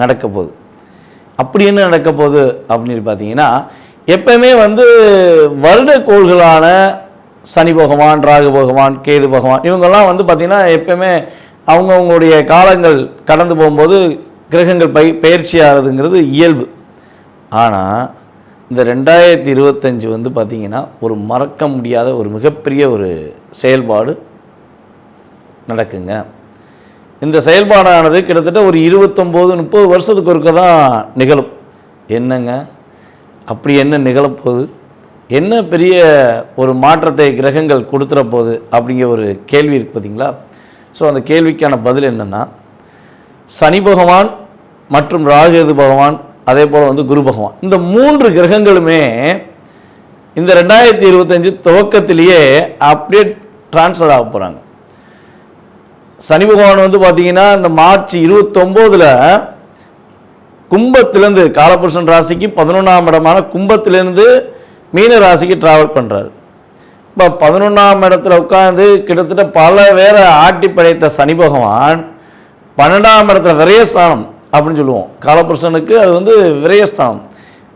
நடக்க போகுது அப்படி என்ன நடக்க போகுது அப்படின்னு பார்த்தீங்கன்னா எப்பயுமே வந்து வருட கோள்களான சனி பகவான் ராகு பகவான் கேது பகவான் இவங்கெல்லாம் வந்து பார்த்திங்கன்னா எப்பயுமே அவங்கவுங்களுடைய காலங்கள் கடந்து போகும்போது கிரகங்கள் பை பயிற்சி ஆகிறதுங்கிறது இயல்பு. ஆனால் இந்த ரெண்டாயிரத்தி இருபத்தஞ்சி வந்து பார்த்திங்கன்னா ஒரு மறக்க முடியாத ஒரு மிகப்பெரிய ஒரு செயல்பாடு நடக்குங்க. இந்த செயல்பாடானது கிட்டத்தட்ட ஒரு இருபத்தொம்போது முப்பது வருஷத்துக்கு ஒருக்க தான் நிகழும். என்னங்க? அப்படி என்ன நிகழப்போகுது என்ன பெரிய ஒரு மாற்றத்தை கிரகங்கள் கொடுத்துற போகுது? அப்படிங்கிற ஒரு கேள்வி இருக்குது பார்த்தீங்களா ஸோ அந்த கேள்விக்கான பதில் என்னென்னா சனி பகவான் மற்றும் ராகுகேது பகவான் அதே போல் வந்து குரு பகவான் இந்த மூன்று கிரகங்களுமே இந்த ரெண்டாயிரத்தி இருபத்தஞ்சு துவக்கத்திலேயே அப்படியே ட்ரான்ஸ்ஃபர் ஆக போகிறாங்க சனி பகவான் வந்து பார்த்தீங்கன்னா இந்த மார்ச் இருபத்தொம்போதில் கும்பத்திலேருந்து காலபுருஷன் ராசிக்கு பதினொன்றாம் இடமான கும்பத்திலேருந்து மீன ராசிக்கு ட்ராவல் பண்ணுறாரு இப்போ பதினொன்றாம் இடத்துல உட்காந்து கிட்டத்தட்ட பல பேரை ஆட்டி படைத்த சனி பகவான் பன்னெண்டாம் இடத்துல விரயஸ்தானம் அப்படின்னு சொல்லுவோம். காலபுருஷனுக்கு அது வந்து விரயஸ்தானம்.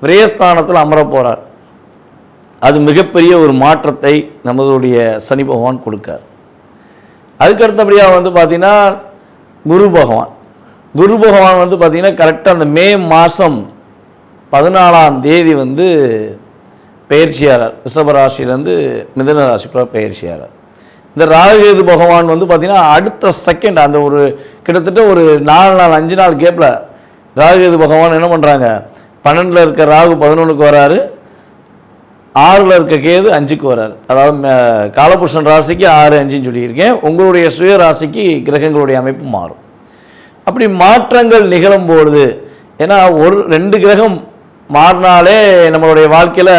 விரயஸ்தானத்தில் அமர போகிறார் அது மிகப்பெரிய ஒரு மாற்றத்தை நம்மளுடைய சனி பகவான் கொடுக்கார். அதுக்கு அடுத்தபடியாக வந்து பார்த்திங்கன்னா குரு பகவான். குரு பகவான் வந்து பார்த்திங்கன்னா கரெக்டாக அந்த மே மாதம் பதினாலாம் தேதி வந்து பயிற்சியாளர். ரிஷபராசிலேருந்து மிதன ராசிக்குள்ள பயிற்சியாளர். இந்த ராகுகேது பகவான் வந்து பார்த்திங்கன்னா அடுத்த செகண்ட் அந்த ஒரு கிட்டத்தட்ட ஒரு நாலு நாள் அஞ்சு நாள் கேப்பில் ராகுகேது பகவான் என்ன பண்ணுறாங்க பன்னெண்டில் இருக்க ராகு பதினொன்றுக்கு வராரு. ஆறில் இருக்க கேது அஞ்சுக்கு வரார். அதாவது காலபுருஷன் ராசிக்கு ஆறு அஞ்சுன்னு சொல்லியிருக்கேன். உங்களுடைய சுய ராசிக்கு கிரகங்களுடைய அமைப்பு மாறும். அப்படி மாற்றங்கள் நிகழும் பொழுது ஏன்னா ஒரு ரெண்டு கிரகம் மாறினாலே நம்மளுடைய வாழ்க்கையில்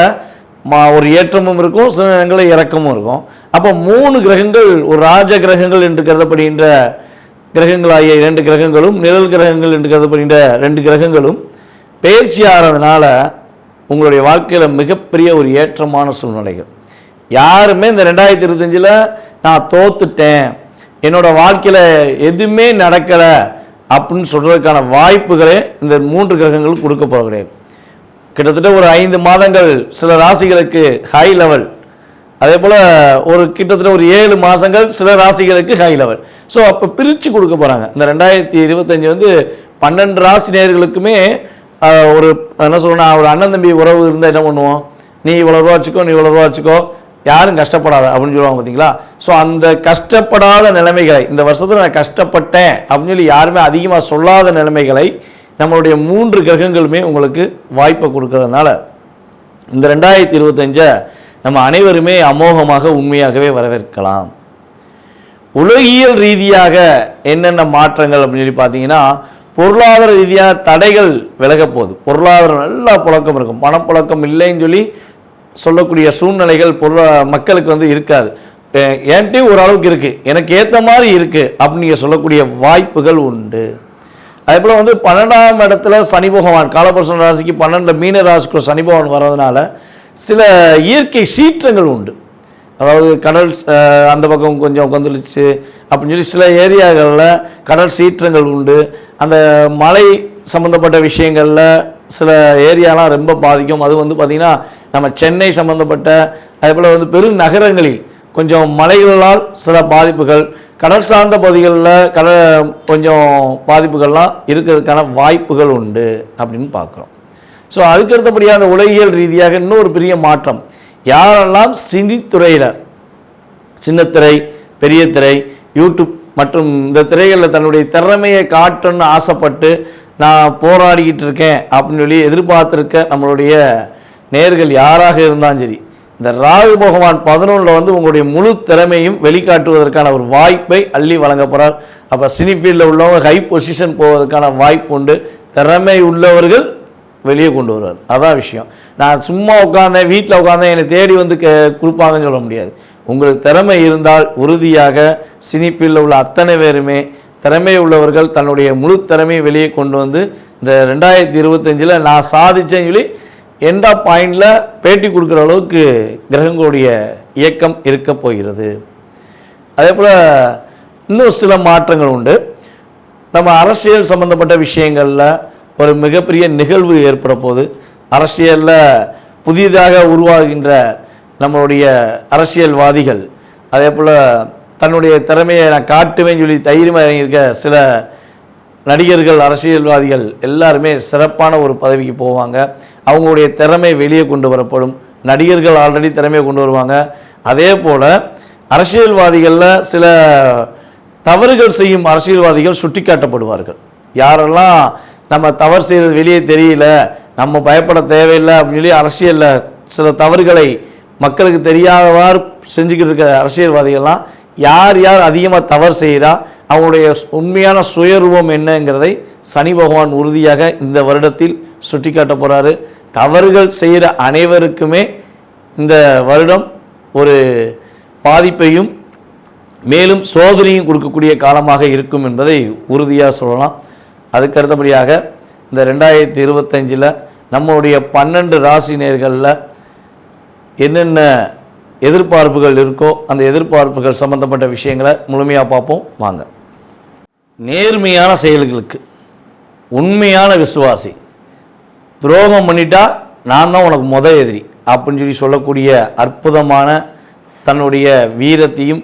மா ஒரு ஏற்றமும் இருக்கும் சில நேரங்களில் இறக்கமும் இருக்கும். அப்போ மூணு கிரகங்கள் ஒரு ராஜ கிரகங்கள் என்று கருதப்படுகின்ற கிரகங்களாகிய இரண்டு கிரகங்களும் நிழல் கிரகங்கள் என்று கருதப்படுகின்ற ரெண்டு கிரகங்களும் பயிற்சி ஆகிறதுனால உங்களுடைய வாழ்க்கையில் மிகப்பெரிய ஒரு ஏற்றமான சூழ்நிலைகள். யாருமே இந்த ரெண்டாயிரத்தி இருபத்தஞ்சில் நான் தோத்துட்டேன் என்னோட வாழ்க்கையில் எதுவுமே நடக்கலை அப்படின்னு சொல்கிறதுக்கான வாய்ப்புகளே இந்த மூன்று கிரகங்களும் கொடுக்க போக கிட்டத்தட்ட ஒரு ஐந்து மாதங்கள் சில ராசிகளுக்கு ஹை லெவல் அதே போல் ஒரு கிட்டத்தட்ட ஒரு ஏழு மாதங்கள் சில ராசிகளுக்கு ஹை லெவல் ஸோ அப்போ பிரித்து கொடுக்க போகிறாங்க இந்த ரெண்டாயிரத்தி இருபத்தஞ்சி வந்து பன்னெண்டு ராசி நேயர்களுக்குமே ஒரு என்ன சொல்லணும் ஒரு அண்ணன் தம்பி உறவு இருந்தால் என்ன பண்ணுவோம்? நீ இவ்வளோ ரூபா வச்சுக்கோ நீ இவ்வளோ ரூபா வச்சுக்கோ. யாரும் கஷ்டப்படாத அப்படின்னு சொல்லுவாங்க பார்த்தீங்களா? ஸோ அந்த கஷ்டப்படாத நிலைமைகளை இந்த வருஷத்தில் நான் கஷ்டப்பட்டேன் அப்படின்னு சொல்லி யாருமே அதிகமாக சொல்லாத நிலைமைகளை நம்மளுடைய மூன்று கிரகங்களுமே உங்களுக்கு வாய்ப்பை கொடுக்கறதுனால இந்த ரெண்டாயிரத்தி இருபத்தஞ்சை நம்ம அனைவருமே அமோகமாக உண்மையாகவே வரவேற்கலாம். உலகியல் ரீதியாக என்னென்ன மாற்றங்கள் அப்படின்னு சொல்லி பார்த்தீங்கன்னா பொருளாதார ரீதியாக தடைகள் விலகப்போகுது பொருளாதாரம் நல்லா புழக்கம் இருக்கும். பணப்புழக்கம் இல்லைன்னு சொல்லி சொல்லக்கூடிய சூழ்நிலைகள் பொருளா மக்களுக்கு வந்து இருக்காது. என்கிட்ட ஓரளவுக்கு இருக்குது எனக்கு ஏற்ற மாதிரி இருக்குது அப்படின்னு நீங்கள் சொல்லக்கூடிய வாய்ப்புகள் உண்டு. அதே போல் வந்து பன்னெண்டாம் இடத்துல சனி பகவான் காலபுருஷன் ராசிக்கு பன்னெண்டில் மீன ராசிக்குள்ள சனி பகவான் வர்றதுனால சில இயற்கை சீற்றங்கள் உண்டு. அதாவது கடல் அந்த பக்கம் கொஞ்சம் கொந்தளிச்சு அப்படின்னு சொல்லி சில ஏரியாக்களில் கடல் சீற்றங்கள் உண்டு. அந்த மலை சம்மந்தப்பட்ட விஷயங்களில் சில ஏரியாலாம் ரொம்ப பாதிக்கும். அது வந்து பார்த்திங்கன்னா நம்ம சென்னை சம்மந்தப்பட்ட அதே போல் வந்து பெருநகரங்களில் கொஞ்சம் மலைகளால் சில பாதிப்புகள் கடல் சார்ந்த பகுதிகளில் கடல் கொஞ்சம் பாதிப்புகள்லாம் இருக்கிறதுக்கான வாய்ப்புகள் உண்டு அப்படின்னு பார்க்குறோம் ஸோ அதுக்கு அடுத்தபடியாக அந்த உலகியல் ரீதியாக இன்னொரு பெரிய மாற்றம். யாரெல்லாம் சினித்துறையில் சின்னத்திரை பெரிய திரை யூடியூப் மற்றும் இந்த திரைகளில் தன்னுடைய திறமையை காட்டணும்னு ஆசைப்பட்டு நான் போராடிக்கிட்டு இருக்கேன் அப்படின்னு சொல்லி எதிர்பார்த்துருக்க நம்மளுடைய நேர்கள் யாராக இருந்தாலும் சரி இந்த ராகு பகவான் பதினொன்றில் வந்து உங்களுடைய முழு திறமையும் வெளிக்காட்டுவதற்கான ஒரு வாய்ப்பை அள்ளி வழங்க போகிறார் அப்போ சினி ஃபீல்டில் உள்ளவங்க ஹை பொசிஷன் போவதற்கான வாய்ப்பு உண்டு. திறமை உள்ளவர்கள் வெளியே கொண்டு வருவார். அதான் விஷயம். நான் சும்மா உட்காந்தேன் வீட்டில் உட்காந்தேன் என்னை தேடி வந்து கே கொடுப்பாங்கன்னு சொல்ல முடியாது. உங்களுக்கு திறமை இருந்தால் உறுதியாக சினிப்பில் உள்ள அத்தனை பேருமே திறமை உள்ளவர்கள் தன்னுடைய முழு திறமையை வெளியே கொண்டு வந்து இந்த ரெண்டாயிரத்தி இருபத்தஞ்சில் நான் சாதிச்சேன்னு சொல்லி எண்டா பாயிண்டில் பேட்டி கொடுக்குற அளவுக்கு கிரகங்களுடைய இயக்கம் இருக்க போகிறது. அதே போல் இன்னும் சில மாற்றங்கள் உண்டு. நம்ம அரசியல் சம்பந்தப்பட்ட விஷயங்களில் ஒரு மிகப்பெரிய நிகழ்வு ஏற்பட போகுது அரசியலில் புதிதாக உருவாகின்ற நம்மளுடைய அரசியல்வாதிகள் அதே போல் தன்னுடைய திறமையை நான் காட்டுவேன்னு சொல்லி தைரியமாக இறங்கியிருக்க சில நடிகர்கள் அரசியல்வாதிகள் எல்லாருமே சிறப்பான ஒரு பதவிக்கு போவாங்க. அவங்களுடைய திறமை வெளியே கொண்டு வரப்படும். நடிகர்கள் ஆல்ரெடி திறமையை கொண்டு வருவாங்க. அதே போல் அரசியல்வாதிகளில் சில தவறுகள் செய்யும் அரசியல்வாதிகள் சுட்டிக்காட்டப்படுவார்கள். யாரெல்லாம் நம்ம தவறு செய்கிறது வெளியே தெரியல நம்ம பயப்பட தேவையில்லை அப்படின்னு சொல்லி அரசியலில் சில தவறுகளை மக்களுக்கு தெரியாதவாறு செஞ்சுக்கிட்டு இருக்க அரசியல்வாதிகள்லாம் யார் யார் அதிகமாக தவறு செய்கிறா அவங்களுடைய உண்மையான சுயரூபம் என்னங்கிறதை சனி பகவான் உறுதியாக இந்த வருடத்தில் சுட்டிக்காட்ட போகிறாரு தவறுகள் செய்கிற அனைவருக்குமே இந்த வருடம் ஒரு பாதிப்பையும் மேலும் சோதனையும் கொடுக்கக்கூடிய காலமாக இருக்கும் என்பதை உறுதியாக சொல்லலாம். அதுக்கு அடுத்தபடியாக இந்த ரெண்டாயிரத்தி இருபத்தஞ்சில் நம்மளுடைய பன்னெண்டு ராசி நேர்களில் என்னென்ன எதிர்பார்ப்புகள் இருக்கோ அந்த எதிர்பார்ப்புகள் சம்பந்தப்பட்ட விஷயங்களை முழுமையாக பார்ப்போம். வாங்க. நேர்மையான செயல்களுக்கு உண்மையான விசுவாசி துரோகம் பண்ணிட்டா நான் தான் உனக்கு முத எதிரி அப்படின்னு சொல்லி சொல்லக்கூடிய அற்புதமான தன்னுடைய வீரத்தையும்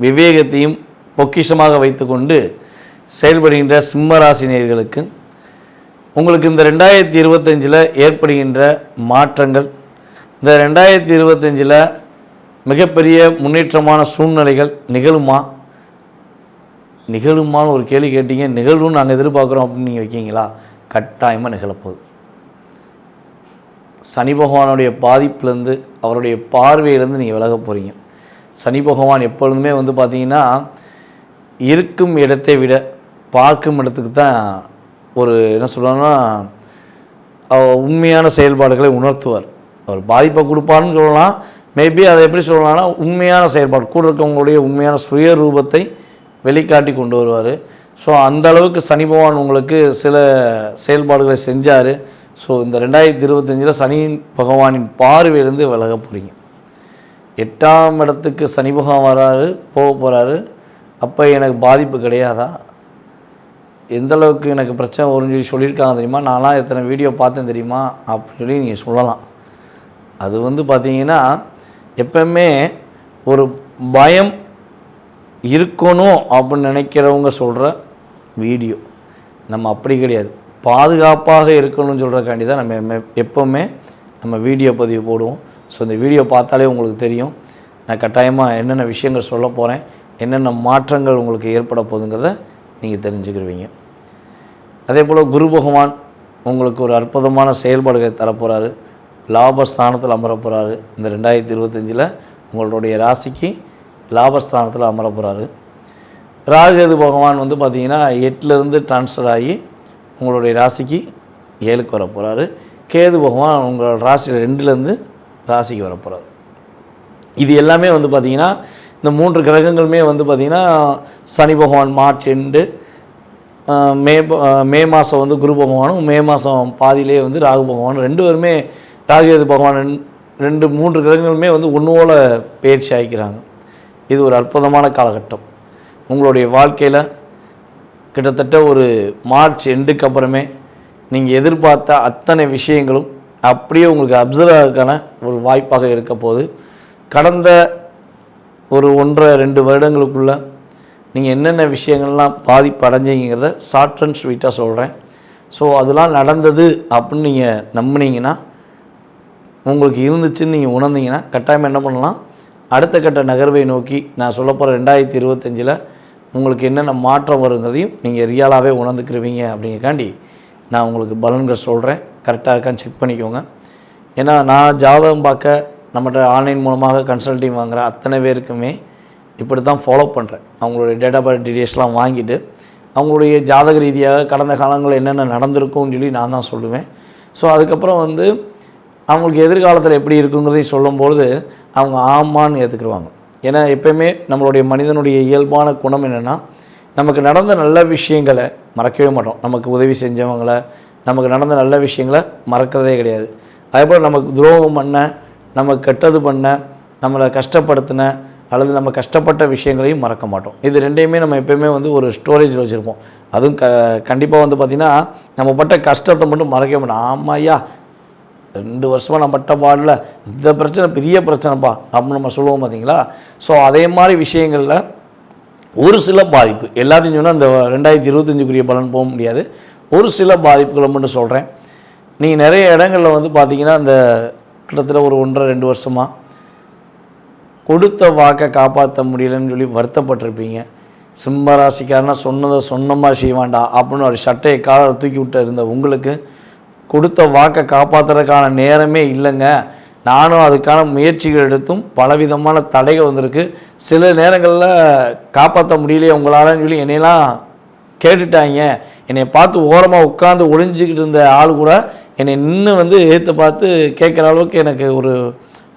விவேகத்தையும் பொக்கிஷமாக வைத்துக்கொண்டு செயல்படுகின்ற சிம்மராசினியர்களுக்கு உங்களுக்கு இந்த ரெண்டாயிரத்தி இருபத்தஞ்சில் ஏற்படுகின்ற மாற்றங்கள் இந்த ரெண்டாயிரத்தி இருபத்தஞ்சில் மிகப்பெரிய முன்னேற்றமான சூழ்நிலைகள் நிகழுமா? நிகழுமான்னு ஒரு கேள்வி கேட்டீங்க நிகழும்னு நாங்கள் எதிர்பார்க்குறோம் அப்படின்னு நீங்கள் வைக்கீங்களா? கட்டாயமாக நிகழப்போகுது. சனி பகவானுடைய பாதிப்புலேருந்து அவருடைய பார்வையிலேருந்து நீங்கள் விலக போகிறீங்க சனி பகவான் எப்பொழுதுமே வந்து பார்த்தீங்கன்னா இருக்கும் இடத்தை விட பார்க்கும் இடத்துக்கு தான் ஒரு என்ன சொல்கிறோன்னா உண்மையான செயல்பாடுகளை உணர்த்துவார். அவர் பாதிப்பை கொடுப்பாருன்னு சொல்லலாம். மேபி அதை எப்படி சொல்லலாம்னா உண்மையான செயல்பாடு கூட இருக்கவங்களுடைய உண்மையான சுயரூபத்தை வெளிக்காட்டி கொண்டு வருவார். ஸோ அந்த அளவுக்கு சனி பகவான் உங்களுக்கு சில செயல்பாடுகளை செஞ்சார். ஸோ இந்த ரெண்டாயிரத்தி இருபத்தஞ்சில் சனி பகவானின் பார்வையிலேருந்து விலக போகிறீங்க எட்டாம் இடத்துக்கு சனி பகவான் வராரு போக போகிறாரு அப்போ எனக்கு பாதிப்பு கிடையாதா? எந்தளவுக்கு எனக்கு பிரச்சனை வரும்னு சொல்லி சொல்லியிருக்காங்க தெரியுமா? நான்லாம் எத்தனை வீடியோ பார்த்தேன் தெரியுமா? அப்படின்னு சொல்லி நீங்கள் சொல்லலாம். அது வந்து பார்த்தீங்கன்னா எப்பவுமே ஒரு பயம் இருக்கணும் அப்படின்னு நினைக்கிறவங்க சொல்கிற வீடியோ. நம்ம அப்படி கிடையாது. பாதுகாப்பாக இருக்கணும்னு சொல்கிறக்காண்டி தான் நம்ம எப்போவுமே நம்ம வீடியோ பதிவு போடுவோம். ஸோ இந்த வீடியோ பார்த்தாலே உங்களுக்கு தெரியும். நான் கட்டாயமாக என்னென்ன விஷயங்கள் சொல்ல போகிறேன் என்னென்ன மாற்றங்கள் உங்களுக்கு ஏற்பட போகுதுங்கிறத நீங்கள் தெரிஞ்சுக்கிருவீங்க. அதே போல் குரு பகவான் உங்களுக்கு ஒரு அற்புதமான செயல்பாடுகளை தரப்போகிறாரு லாபஸ்தானத்தில் அமர போகிறாரு இந்த ரெண்டாயிரத்தி இருபத்தஞ்சில் உங்களுடைய ராசிக்கு லாபஸ்தானத்தில் அமர போகிறாரு ராகுகேது பகவான் வந்து பார்த்திங்கன்னா எட்டுலேருந்து ட்ரான்ஸ்ஃபர் ஆகி உங்களுடைய ராசிக்கு ஏழுக்கு வர போகிறாரு கேது பகவான் உங்களோட ராசி ரெண்டுலேருந்து ராசிக்கு வர போகிறாரு இது எல்லாமே வந்து பார்த்திங்கன்னா இந்த மூன்று கிரகங்களுமே வந்து பார்த்திங்கன்னா சனி பகவான் மார்ச் எண்டு மே மே மாதம் வந்து குரு பகவானும் மே மாதம் பாதியிலே வந்து ராகு பகவானும் ரெண்டு பேருமே ராகுகேது பகவான் ரெண்டு மூன்று கிரகங்களுமே வந்து ஒன்றுவோல பயிற்சி ஆகிக்கிறாங்க. இது ஒரு அற்புதமான காலகட்டம். உங்களுடைய வாழ்க்கையில் கிட்டத்தட்ட ஒரு மார்ச் எண்டுக்கு அப்புறமே நீங்கள் எதிர்பார்த்த அத்தனை விஷயங்களும் அப்படியே உங்களுக்கு அப்சர்வ் ஆகிறதுக்கான ஒரு வாய்ப்பாக இருக்க போது கடந்த ஒரு ஒன்றரை ரெண்டு வருடங்களுக்குள்ளே நீங்கள் என்னென்ன விஷயங்கள்லாம் பாதிப்பு அடைஞ்சீங்கிறத ஷார்ட் அண்ட் ஸ்வீட்டாக சொல்கிறேன் ஸோ அதெல்லாம் நடந்தது அப்படின்னு நீங்கள் நம்பினீங்கன்னா உங்களுக்கு இருந்துச்சுன்னு நீங்கள் உணர்ந்தீங்கன்னா கட்டாயம் என்ன பண்ணலாம்? அடுத்த கட்ட நகர்வை நோக்கி நான் சொல்ல போகிற ரெண்டாயிரத்தி இருபத்தஞ்சில் உங்களுக்கு என்னென்ன மாற்றம் வருங்கிறதையும் நீங்கள் ரியலாகவே உணர்ந்துக்கிருவீங்க அப்படிங்கிறக்காண்டி நான் உங்களுக்கு பலன்கள் சொல்கிறேன் கரெக்டாக இருக்கான்னு செக் பண்ணிக்கோங்க. ஏன்னா நான் ஜாதகம் பார்க்க நம்மகிட்ட ஆன்லைன் மூலமாக கன்சல்டிங் வாங்குற அத்தனை பேருக்குமே இப்படி தான் ஃபாலோ பண்ணுறேன் அவங்களுடைய டேட்டா பர்த் டீட்டெயில்ஸ்லாம் வாங்கிட்டு அவங்களுடைய ஜாதக ரீதியாக கடந்த காலங்களில் என்னென்ன நடந்திருக்கும்னு சொல்லி நான் தான் சொல்லுவேன். ஸோ அதுக்கப்புறம் வந்து அவங்களுக்கு எதிர்காலத்தில் எப்படி இருக்குங்கிறதையும் சொல்லும்பொழுது அவங்க ஆமான்னு ஏற்றுக்குருவாங்க ஏன்னா எப்பயுமே நம்மளுடைய மனிதனுடைய இயல்பான குணம் என்னென்னா நமக்கு நடந்த நல்ல விஷயங்களை மறக்கவே மாட்டோம். நமக்கு உதவி செஞ்சவங்களை நமக்கு நடந்த நல்ல விஷயங்களை மறக்கிறதே கிடையாது. அதேபோல் நமக்கு துரோகம் பண்ண நமக்கு கெட்டது பண்ண நம்மளை கஷ்டப்படுத்தின அல்லது நம்ம கஷ்டப்பட்ட விஷயங்களையும் மறக்க மாட்டோம். இது ரெண்டையுமே நம்ம எப்பயுமே வந்து ஒரு ஸ்டோரேஜில் வச்சுருப்போம். அதுவும் க கண்டிப்பாக வந்து பார்த்திங்கன்னா நம்ம பட்ட கஷ்டத்தை மட்டும் மறக்கவே மாட்டோம். ஆமாம் ஐயா ரெண்டு வருஷமாக நான் பட்ட பாடல இந்த பிரச்சனை பெரிய பிரச்சனைப்பா அப்படின்னு நம்ம சொல்லுவோம் பார்த்தீங்களா ஸோ அதே மாதிரி விஷயங்களில் ஒரு சில பாதிப்பு எல்லாத்தையும் சொன்னால் இந்த ரெண்டாயிரத்தி இருபத்தஞ்சுக்குரிய பலன் போக முடியாது. ஒரு சில பாதிப்புகளை மட்டும் சொல்கிறேன் நீங்கள் நிறைய இடங்களில் வந்து பார்த்தீங்கன்னா இந்த கிட்டத்தட்ட ஒரு ஒன்றரை ரெண்டு வருஷமாக கொடுத்த வாக்கை காப்பாற்ற முடியலன்னு சொல்லி வருத்தப்பட்டிருப்பீங்க. சிம்மராசிக்காரனா சொன்னதை சொன்னமாக செய்வாண்டா அப்படின்னு ஒரு சட்டையை காலில் தூக்கி விட்டு இருந்த உங்களுக்கு கொடுத்த வாக்கை காப்பாற்றுறதுக்கான நேரமே இல்லைங்க. நானும் அதுக்கான முயற்சிகள் எடுத்தும் பலவிதமான தடைகள் வந்திருக்கு. சில நேரங்களில் காப்பாற்ற முடியலையே உங்களாலன்னு சொல்லி என்னையெல்லாம் கேட்டுட்டாங்க. என்னை பார்த்து ஓரமாக உட்காந்து ஒளிஞ்சிக்கிட்டு இருந்த ஆள் கூட என்னை நின்று வந்து ஏற்று பார்த்து கேட்குற அளவுக்கு எனக்கு ஒரு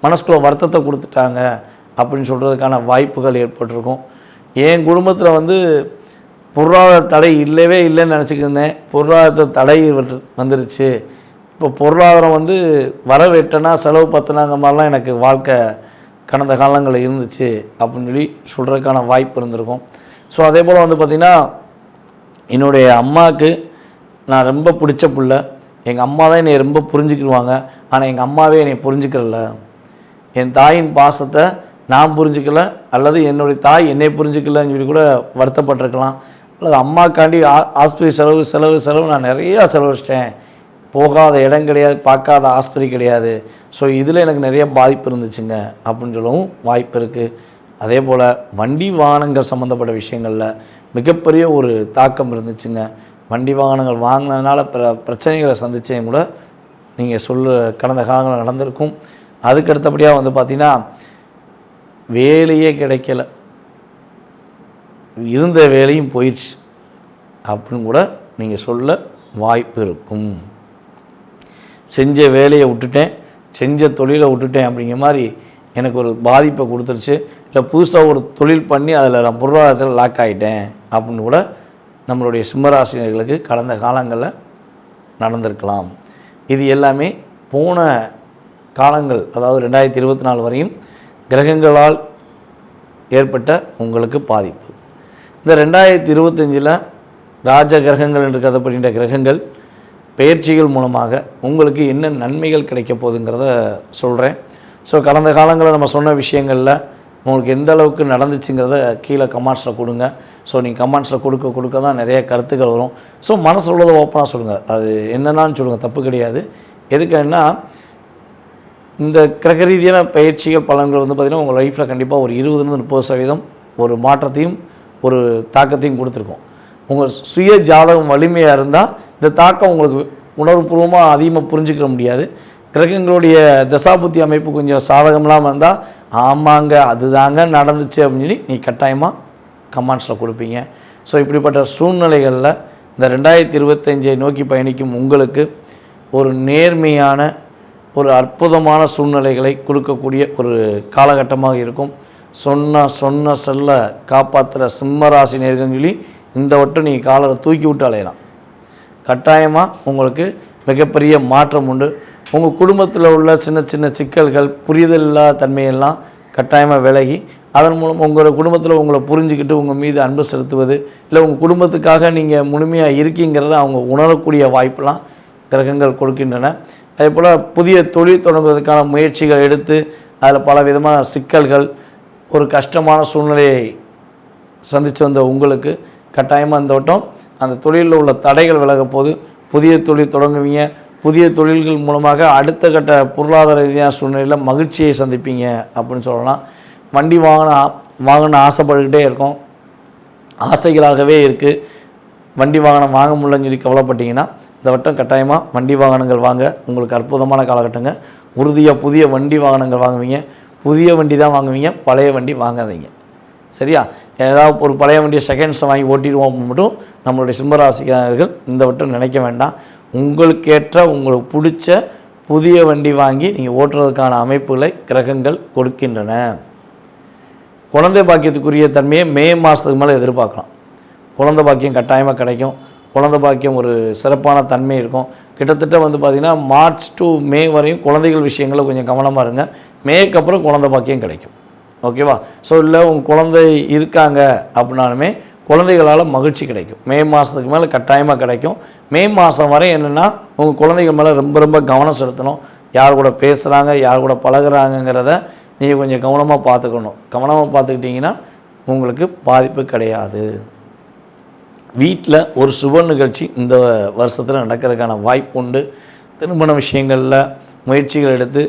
மனசுக்குள்ள வருத்தத்தை கொடுத்துட்டாங்க. அப்படின்னு சொல்கிறதுக்கான வாய்ப்புகள் ஏற்பட்டிருக்கும். என் குடும்பத்தில் வந்து பொருளாதார தடை இல்லவே இல்லைன்னு நினச்சிக்கிருந்தேன் பொருளாதார தடை வந்துருச்சு. இப்போ பொருளாதாரம் வந்து வரவேட்டனா செலவு பத்தினாங்க மாதிரிலாம் எனக்கு வாழ்க்கை கடந்த காலங்களில் இருந்துச்சு அப்படின்னு சொல்லி சொல்கிறதுக்கான வாய்ப்பு இருந்திருக்கும். ஸோ அதே போல் வந்து பார்த்திங்கன்னா என்னுடைய அம்மாவுக்கு நான் ரொம்ப பிடிச்ச பிள்ள. எங்கள் அம்மா தான் என்னை ரொம்ப புரிஞ்சுக்கிடுவாங்க. ஆனால் எங்கள் அம்மாவே என்னை புரிஞ்சுக்கிறல என் தாயின் பாசத்தை நான் புரிஞ்சுக்கல அல்லது என்னுடைய தாய் என்னை புரிஞ்சுக்கலன்னு சொல்லி கூட வருத்தப்பட்டிருக்கலாம். அல்லது அம்மாக்காண்டி ஆ- ஆஸ்பத்திரி செலவு செலவு செலவு நான் நிறையா செலவழிச்சிட்டேன். போகாத இடம் கிடையாது பார்க்காத ஆஸ்பத்திரி கிடையாது. ஸோ இதில் எனக்கு நிறைய பாதிப்பு இருந்துச்சுங்க அப்படின்னு சொல்லவும் வாய்ப்பு இருக்குது அதே போல் வண்டி வாகனங்கள் சம்மந்தப்பட்ட விஷயங்களில் மிகப்பெரிய ஒரு தாக்கம் இருந்துச்சுங்க. வண்டி வாகனங்கள் வாங்கினதுனால பிற பிரச்சனைகளை சந்திச்சேன் கூட. நீங்கள் சொல்ல கடந்த காலங்களில் நடந்திருக்கும். அதுக்கு அடுத்தபடியாக வந்து பார்த்திங்கன்னா வேலையே கிடைக்கல. இருந்த வேலையும் போயிடுச்சு. அப்படின்னு கூட நீங்கள் சொல்ல வாய்ப்பு இருக்கும். செஞ்ச வேலையை விட்டுட்டேன் செஞ்ச தொழிலை விட்டுட்டேன் அப்படிங்கிற மாதிரி எனக்கு ஒரு பாதிப்பை கொடுத்துருச்சு. இல்லை புதுசாக ஒரு தொழில் பண்ணி அதில் நான் பொருளாதாரத்தில் லாக் ஆகிட்டேன் அப்படின்னு கூட நம்மளுடைய சிம்மராசினர்களுக்கு கடந்த காலங்களில் நடந்திருக்கலாம். இது எல்லாமே போன காலங்கள் அதாவது ரெண்டாயிரத்தி இருபத்தி நாலு வரையும் கிரகங்களால் ஏற்பட்ட உங்களுக்கு பாதிப்பு. இந்த ரெண்டாயிரத்தி இருபத்தஞ்சில் ராஜ கிரகங்கள் என்று கருதப்படுகின்ற கிரகங்கள் பயிற்சிகள் மூலமாக உங்களுக்கு என்ன நன்மைகள் கிடைக்க போகுதுங்கிறத சொல்கிறேன் ஸோ கடந்த காலங்களில் நம்ம சொன்ன விஷயங்களில் உங்களுக்கு எந்த அளவுக்கு நடந்துச்சுங்கிறத கீழே கமெண்ட்ஸில் கொடுங்க. ஸோ நீங்கள் கமெண்ட்ஸில் கொடுக்க கொடுக்க தான் நிறைய கருத்துக்கள் வரும். ஸோ மனசு உள்ளதை ஓப்பனாக சொல்லுங்கள் அது என்னென்னு சொல்லுங்கள் தப்பு கிடையாது. எதுக்குன்னா இந்த கிரக ரீதியான பயிற்சிகள் பலன்கள் வந்து பார்த்திங்கன்னா உங்கள் லைஃப்பில் கண்டிப்பாக ஒரு இருபதுலேருந்து முப்பது சதவீதம் ஒரு மாற்றத்தையும் ஒரு தாக்கத்தையும் கொடுத்துருக்கோம். உங்கள் சுய ஜாதகம் வலிமையாக இருந்தால் இந்த தாக்கம் உங்களுக்கு உணர்வுபூர்வமாக அதிகமாக புரிஞ்சுக்கிற முடியாது. கிரகங்களுடைய தசாபுத்தி அமைப்பு கொஞ்சம் சாதகம்லாம் வந்தால் ஆமாங்க அதுதாங்க நடந்துச்சு அப்படின்னு சொல்லி நீ கட்டாயமாக கமெண்ட்ஸில் கொடுப்பீங்க. ஸோ இப்படிப்பட்ட சூழ்நிலைகளில் இந்த ரெண்டாயிரத்தி இருபத்தஞ்சை நோக்கி பயணிக்கும் உங்களுக்கு ஒரு நேர்மையான ஒரு அற்புதமான சூழ்நிலைகளை கொடுக்கக்கூடிய ஒரு காலகட்டமாக இருக்கும். சொன்ன சொன்ன செல்ல காப்பாற்றுற சிம்மராசி நேர்கங்களி இந்த வட்டம் நீங்கள் காலரை தூக்கி விட்டு அலையலாம். கட்டாயமாக உங்களுக்கு மிகப்பெரிய மாற்றம் உண்டு. உங்கள் குடும்பத்தில் உள்ள சின்ன சின்ன சிக்கல்கள் புரிதல் இல்லாத தன்மையெல்லாம் கட்டாயமாக விலகி அதன் மூலம் உங்களோட குடும்பத்தில் உங்களை புரிஞ்சுக்கிட்டு உங்கள் மீது அன்பு செலுத்துவது இல்லை உங்கள் குடும்பத்துக்காக நீங்கள் முழுமையாக இருக்கீங்கிறத அவங்க உணரக்கூடிய வாய்ப்பெல்லாம் கிரகங்கள் கொடுக்கின்றன. அதே போல் புதிய தொழில் தொடங்குவதற்கான முயற்சிகள் எடுத்து அதில் பல விதமான சிக்கல்கள் ஒரு கஷ்டமான சூழ்நிலையை சந்தித்து வந்த உங்களுக்கு கட்டாயமாக இந்த வட்டம் அந்த தொழிலில் உள்ள தடைகள் விலக போது புதிய தொழில் தொடங்குவீங்க. புதிய தொழில்கள் மூலமாக அடுத்த கட்ட பொருளாதார ரீதியான சூழ்நிலையில் மகிழ்ச்சியை சந்திப்பீங்க அப்படின்னு சொல்லலாம். வண்டி வாங்கின வாங்கணும்னு ஆசைப்பட்டுக்கிட்டே இருக்கும். ஆசைகளாகவே இருக்குது வண்டி வாகனம் வாங்க முடியலன்னு சொல்லி கவலைப்பட்டீங்கன்னா இந்த வட்டம் கட்டாயமாக வண்டி வாகனங்கள் வாங்க. உங்களுக்கு அற்புதமான காலகட்டங்க. உறுதியாக புதிய வண்டி வாகனங்கள் வாங்குவீங்க. புதிய வண்டி தான் வாங்குவீங்க. பழைய வண்டி வாங்காதீங்க. சரியா? ஏதாவது ஒரு பழைய வண்டியை செகண்ட்ஸை வாங்கி ஓட்டிடுவோம் மட்டும் நம்மளுடைய சிம்மராசிக்காரர்கள் இந்த வட்டம் நினைக்க வேண்டாம். உங்களுக்கேற்ற உங்களுக்கு பிடிச்ச புதிய வண்டி வாங்கி நீங்கள் ஓட்டுறதுக்கான அமைப்புகளை கிரகங்கள் கொடுக்கின்றன. குழந்தை பாக்கியத்துக்குரிய தன்மையை மே மாதத்துக்கு மேலே எதிர்பார்க்கலாம். குழந்தை பாக்கியம் கட்டாயமாக கிடைக்கும். குழந்தை பாக்கியம் ஒரு சிறப்பான தன்மை இருக்கும். கிட்டத்தட்ட வந்து பார்த்திங்கன்னா மார்ச் டு மே வரையும் குழந்தைகள் விஷயங்களில் கொஞ்சம் கவனமாக இருங்க. மேக்கு அப்புறம் குழந்தை பாக்கியம் கிடைக்கும். ஓகேவா ஸோ இல்லை உங்கள் குழந்தை இருக்காங்க அப்படின்னாலுமே குழந்தைகளால் மகிழ்ச்சி கிடைக்கும். மே மாதத்துக்கு மேலே கட்டாயமாக கிடைக்கும். மே மாதம் வரை என்னென்னா உங்கள் குழந்தைகள் மேலே ரொம்ப ரொம்ப கவனம் செலுத்தணும். யார் கூட பேசுகிறாங்க யார் கூட பழகுறாங்கங்கிறத நீங்கள் கொஞ்சம் கவனமாக பார்த்துக்கணும். கவனமாக பார்த்துக்கிட்டிங்கன்னா உங்களுக்கு பாதிப்பு கிடையாது. வீட்டில் ஒரு சுப நிகழ்ச்சி இந்த வருஷத்தில் நடக்கிறதுக்கான வாய்ப்பு உண்டு. திருமண விஷயங்களில் முயற்சிகள் எடுத்து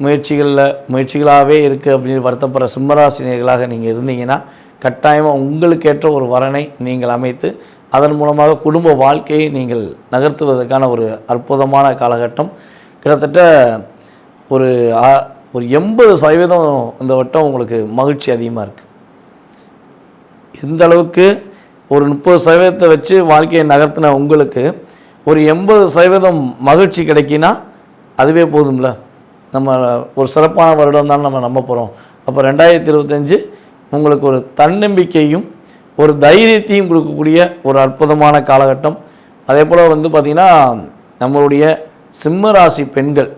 முயற்சிகளில் முயற்சிகளாகவே இருக்குது அப்படின்னு வருத்தப்படுற சிம்மராசினியர்களாக நீங்கள் இருந்தீங்கன்னா கட்டாயமாக உங்களுக்கேற்ற ஒரு வரனை நீங்கள் அமைத்து அதன் மூலமாக குடும்ப வாழ்க்கையை நீங்கள் நகர்த்துவதற்கான ஒரு அற்புதமான காலகட்டம். கிட்டத்தட்ட ஒரு ஒரு எண்பது சதவீதம் இந்த வட்டம் உங்களுக்கு மகிழ்ச்சி அதிகமாக இருக்குது எந்த அளவுக்கு ஒரு முப்பது சதவீதத்தை வச்சு வாழ்க்கையை நகர்த்தின உங்களுக்கு ஒரு எண்பது சதவீதம் மகிழ்ச்சி கிடைக்கினா அதுவே போதும்ல. நம்ம ஒரு சிறப்பான வருடம் தான் நம்ம நம்ப போகிறோம் அப்போ ரெண்டாயிரத்தி இருபத்தஞ்சு உங்களுக்கு ஒரு தன்னம்பிக்கையும் ஒரு தைரியத்தையும் கொடுக்கக்கூடிய ஒரு அற்புதமான காலகட்டம். அதே போல் வந்து பார்த்திங்கன்னா நம்மளுடைய சிம்ம ராசி பெண்கள்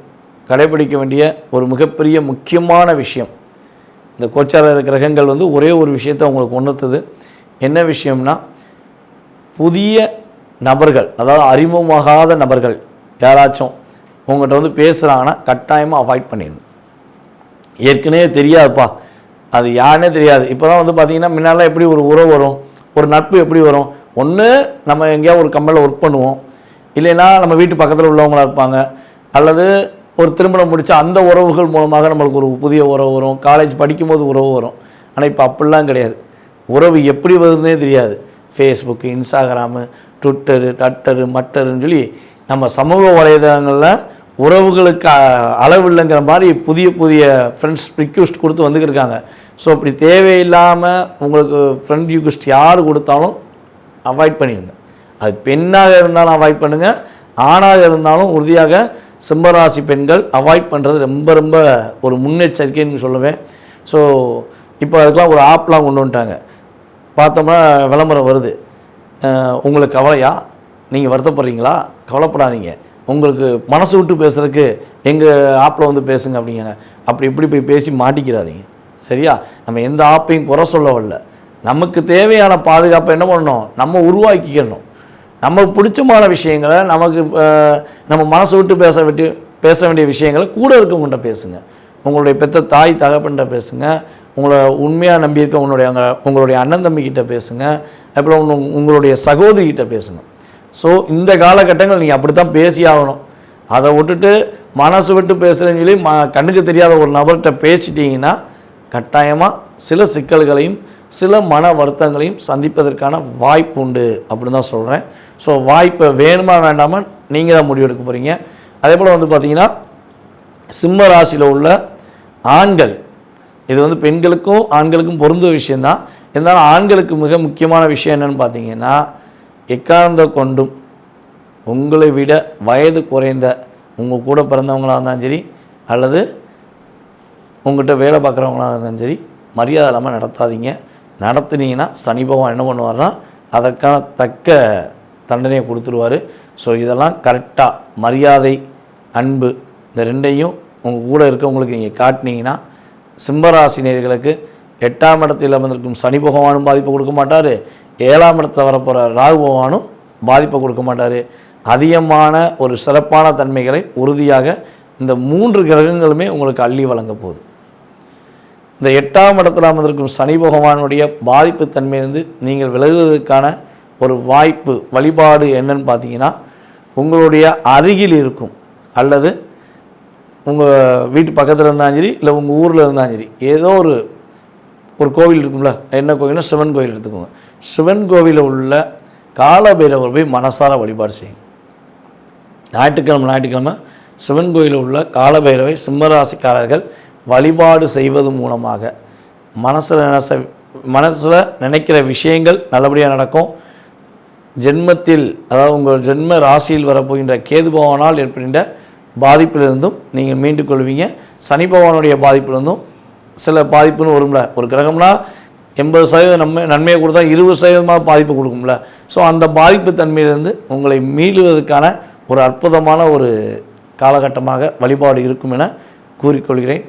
கடைபிடிக்க வேண்டிய ஒரு மிகப்பெரிய முக்கியமான விஷயம். இந்த கோச்சார கிரகங்கள் வந்து ஒரே ஒரு விஷயத்தை உங்களுக்கு உணர்த்துது. என்ன விஷயம்னா புதிய நபர்கள் அதாவது அறிமுகமாகாத நபர்கள் யாராச்சும் உங்கள்கிட்ட வந்து பேசுகிறாங்கன்னா கட்டாயமாக அவாய்ட் பண்ணிடணும். ஏற்கனவே தெரியாதுப்பா. அது யாருனே தெரியாது. இப்போ தான் வந்து பார்த்தீங்கன்னா முன்னாலாம் எப்படி ஒரு உறவு வரும் ஒரு நட்பு எப்படி வரும்? ஒன்று நம்ம எங்கேயாவது ஒரு கம்பெனியில் ஒர்க் பண்ணுவோம். இல்லைன்னா நம்ம வீட்டு பக்கத்தில் உள்ளவங்களா இருப்பாங்க. அல்லது ஒரு திருமணம் முடித்த அந்த உறவுகள் மூலமாக நம்மளுக்கு ஒரு புதிய உறவு வரும். காலேஜ் படிக்கும்போது உறவு வரும். ஆனால் இப்போ அப்படிலாம் கிடையாது. உறவு எப்படி வருதுன்னே தெரியாது. ஃபேஸ்புக்கு இன்ஸ்டாகிராமு ட்விட்டரு டட்டரு மட்டருன்னு சொல்லி நம்ம சமூக வலைதளங்களில் உறவுகளுக்கு அளவில்லைங்கிற மாதிரி புதிய புதிய ஃப்ரெண்ட்ஸ் ரிக்வெஸ்ட் கொடுத்து வந்துக்கிருக்காங்க ஸோ அப்படி தேவையில்லாமல் உங்களுக்கு ஃப்ரெண்ட் ரிக்வெஸ்ட் யார் கொடுத்தாலும் அவாய்ட் பண்ணிடுங்க. அது பெண்ணாக இருந்தாலும் அவாய்ட் பண்ணுங்கள் ஆணாக இருந்தாலும் உறுதியாக சிம்மராசி பெண்கள் அவாய்ட் பண்ணுறது ரொம்ப ரொம்ப ஒரு முன்னெச்சரிக்கைன்னு சொல்லுவேன். ஸோ இப்போ அதுக்கெலாம் ஒரு ஆப்லாம் கொண்டு வந்துட்டாங்க. பார்த்தோம்னா விளம்பரம் வருது. உங்களுக்கு கவலையா? நீங்கள் வருத்தப்படுறீங்களா? கவலைப்படாதீங்க. உங்களுக்கு மனசு விட்டு பேசுகிறதுக்கு எங்கள் ஆப்பில் வந்து பேசுங்க அப்படிங்க. அப்படி இப்படி போய் பேசி மாட்டிக்கிறாதீங்க. சரியா? நம்ம எந்த ஆப்பையும் குறை சொல்ல வரல. நமக்கு தேவையான பாதுகாப்பை என்ன பண்ணணும்? நம்ம உருவாக்கிக்கணும். நமக்கு பிடிச்சமான விஷயங்களை நமக்கு நம்ம மனசு விட்டு பேச விட்டு பேச வேண்டிய விஷயங்களை கூட இருக்கவங்கள்ட்ட பேசுங்க. உங்களுடைய பெத்த தாய் தகப்பன்கிட்ட பேசுங்க. உங்களை உண்மையாக நம்பியிருக்க உன்னுடைய அங்கே உங்களுடைய அண்ணன் தம்பிக்கிட்ட பேசுங்க. அப்புறம் உங்களுடைய சகோதரிக்கிட்ட பேசுங்க. ஸோ இந்த காலகட்டங்கள் நீங்கள் அப்படி தான் பேசி ஆகணும். அதை விட்டுட்டு மனசு விட்டு பேசுகிறேன்னு சொல்லி ம கண்ணுக்கு தெரியாத ஒரு நபர்கிட்ட பேசிட்டிங்கன்னா கட்டாயமாக சில சிக்கல்களையும் சில மன வருத்தங்களையும் சந்திப்பதற்கான வாய்ப்பு உண்டு அப்படின்னு தான் சொல்கிறேன் ஸோ வாய்ப்பை வேணுமா வேண்டாமா நீங்கள் தான் முடிவெடுக்க போகிறீங்க அதே போல் வந்து பார்த்தீங்கன்னா சிம்ம ராசியில் உள்ள ஆண்கள் இது வந்து பெண்களுக்கும் ஆண்களுக்கும் பொருந்த விஷயந்தான் இருந்தாலும் ஆண்களுக்கு மிக முக்கியமான விஷயம் என்னென்னு பார்த்தீங்கன்னா எக்காரணத்தை கொண்டும் உங்களை விட வயது குறைந்த உங்கள் கூட பிறந்தவங்களாக இருந்தாலும் சரி அல்லது உங்கள்கிட்ட வேலை பார்க்குறவங்களாக இருந்தாலும் சரி மரியாதை இல்லாமல் நடத்தாதீங்க. நடத்துனீங்கன்னா சனி பகவான் என்ன பண்ணுவார்னா அதற்கான தக்க தண்டனையை கொடுத்துருவார். ஸோ இதெல்லாம் கரெக்டாக மரியாதை அன்பு இந்த ரெண்டையும் உங்கள் கூட இருக்கவங்களுக்கு நீங்கள் காட்டினீங்கன்னா சிம்மராசினியர்களுக்கு எட்டாம் இடத்தில் அமர்ந்திருக்கும் சனி பகவானும் பாதிப்பு கொடுக்க மாட்டார். ஏழாம் இடத்துல வரப்போகிற ராகு பகவானும் பாதிப்பை கொடுக்க மாட்டார். அதிகமான ஒரு சிறப்பான தன்மைகளை உறுதியாக இந்த மூன்று கிரகங்களுமே உங்களுக்கு அள்ளி வழங்க போகுது. இந்த எட்டாம் இடத்துல அமர்ந்திருக்கும் சனி பகவானுடைய பாதிப்பு தன்மையிலிருந்து நீங்கள் விலகுவதற்கான ஒரு வாய்ப்பு வழிபாடு என்னன்னு பார்த்தீங்கன்னா உங்களுடைய அருகில் இருக்கும் அல்லது உங்கள் வீட்டு பக்கத்தில் இருந்தாலும் சரி இல்லை உங்கள் ஊரில் இருந்தாலும் சரி ஏதோ ஒரு ஒரு கோவில் இருக்கும்ல என்ன கோவில்னா சிவன் கோவில் எடுத்துக்கோங்க. சிவன் கோவிலில் உள்ள காலபைரவர் போய் மனசார வழிபாடு செய்யுங்க ஞாயிற்றுக்கிழமை ஞாயிற்றுக்கிழமை சிவன் கோயிலில் உள்ள காலபைரவை சிம்மராசிக்காரர்கள் வழிபாடு செய்வது மூலமாக மனசில் நினச்ச மனசில் நினைக்கிற விஷயங்கள் நல்லபடியாக நடக்கும். ஜென்மத்தில் அதாவது உங்கள் ஜென்ம ராசியில் வரப்போகின்ற கேது பகவானால் ஏற்படுகின்ற பாதிப்பிலிருந்தும் நீங்கள் மீண்டு கொள்வீங்க சனி பகவானுடைய பாதிப்பிலிருந்தும் சில பாதிப்புன்னு வரும்ல. ஒரு கிரகம்னா எண்பது சதவீதம் நன்மை நன்மையை கொடுத்தா இருபது சதவீதமாக பாதிப்பு கொடுக்கும்ல. ஸோ அந்த பாதிப்பு தன்மையிலிருந்து உங்களை மீளுவதற்கான ஒரு அற்புதமான ஒரு காலகட்டமாக வழிபாடு இருக்கும் என கூறிக்கொள்கிறேன்.